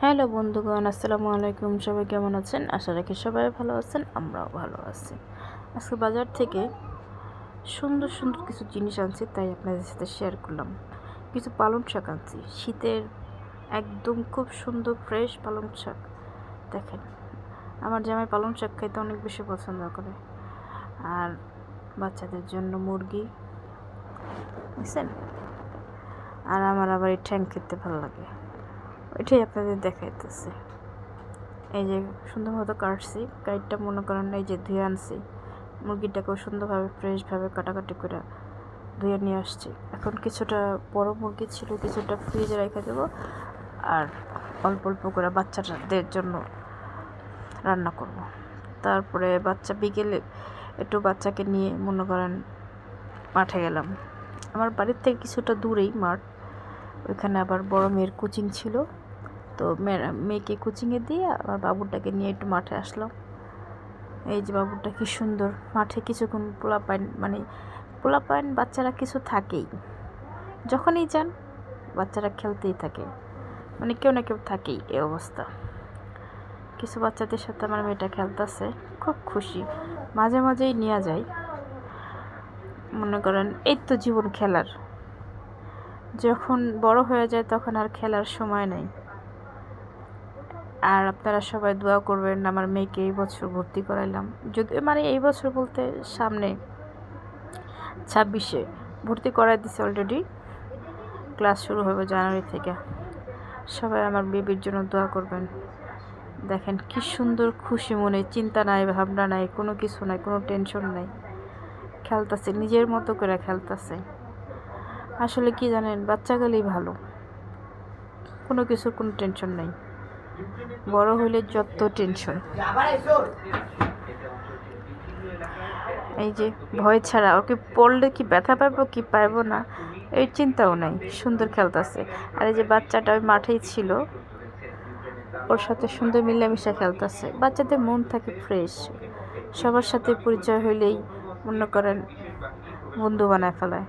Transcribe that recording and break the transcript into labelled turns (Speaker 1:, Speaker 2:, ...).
Speaker 1: Hello বন্ধুগণ, আসসালামু আলাইকুম। সবাই কেমন আছেন? আশা রাখি সবাই ভালো আছেন, আমরাও ভালো আছি। আজকে বাজার থেকে সুন্দর সুন্দর কিছু জিনিস আনছি, তাই আপনাদের সাথে শেয়ার করলাম। কিছু পালং শাক আনছি। শীতের একদম খুব সুন্দর ফ্রেশ পালং শাক। দেখেন, আমার জামাই পালং শাক খাইতে অনেক বেশি পছন্দ করে। আর বাচ্চাদের জন্য মুরগি, বুঝছেন? আর আমার আবার এই ঠ্যাং খেতে ভালো লাগে। ওইটাই আপনাদের দেখাইতেছে। এই যে সুন্দর মতো কাটছি, কাইটটা মনে করেন এই যে ধুয়ে আনছি, মুরগিটাকেও সুন্দরভাবে, ফ্রেশভাবে কাটাকাটি করে ধুয়ে নিয়ে আসছি। এখন কিছুটা বড় মুরগি ছিল, কিছুটা ফ্রিজে রেখে দেবো আর অল্প অল্প করে বাচ্চাদের জন্য রান্না করব। তারপরে বাচ্চা বিকেলে একটু বাচ্চাকে নিয়ে মনে করেন মাঠে গেলাম। আমার বাড়ির থেকে কিছুটা দূরেই মাঠ, ওইখানে আবার বড় মেয়ের কোচিং ছিল। তো মেয়েকে কোচিংয়ে দিয়ে আমার বাবুটাকে নিয়ে একটু মাঠে আসলাম। এই যে বাবুটা কি সুন্দর। মাঠে কিছুক্ষণ পোলা পাইন মানে পোলা পাইন বাচ্চারা কিছু থাকেই। যখনই যান, বাচ্চারা খেলতেই থাকে। মানে কেউ না কেউ থাকেই এই অবস্থা। কিছু বাচ্চাদের সাথে আমার মেয়েটা খেলতেছে, খুব খুশি। মাঝে মাঝেই নেওয়া যায়। মনে করেন, এই তো জীবন খেলার। যখন বড় হয়ে যায় তখন আর খেলার সময় নেই। আর আপনারা সবাই দোয়া করবেন, আমার মেয়েকে এই বছর ভর্তি করাইলাম। যদি মানে এই বছর বলতে সামনে ছাব্বিশে ভর্তি করাই দিছে অলরেডি ক্লাস শুরু হবে জানুয়ারি থেকে। সবাই আমার বেবির জন্য দোয়া করবেন। দেখেন কি সুন্দর খুশি মনে, চিন্তা নাই, ভাবনা নাই, কোনো কিছু নাই, কোনো টেনশন নাই। খেলতেছে, নিজের মতো করে খেলতেছে। আসলে কি জানেন, বাচ্চা গেলেই ভালো। কোনো কিছুর কোনো টেনশন নাই। বড় হইলে যত টেনশন। এই যে, ভয় ছাড়া, ওকে পড়লে কি ব্যথা পাবো, কি পাইবো না, এই চিন্তাও নাই, সুন্দর খেলতেছে আর এই যে বাচ্চাটা ওই মাঠেই ছিল, ওর সাথে সুন্দর মিলামিশা খেলতেছে বাচ্চাদের মন থাকে ফ্রেশ সবার সাথে পরিচয় হইলেই মনে করেন বন্ধু বানায় ফেলায়।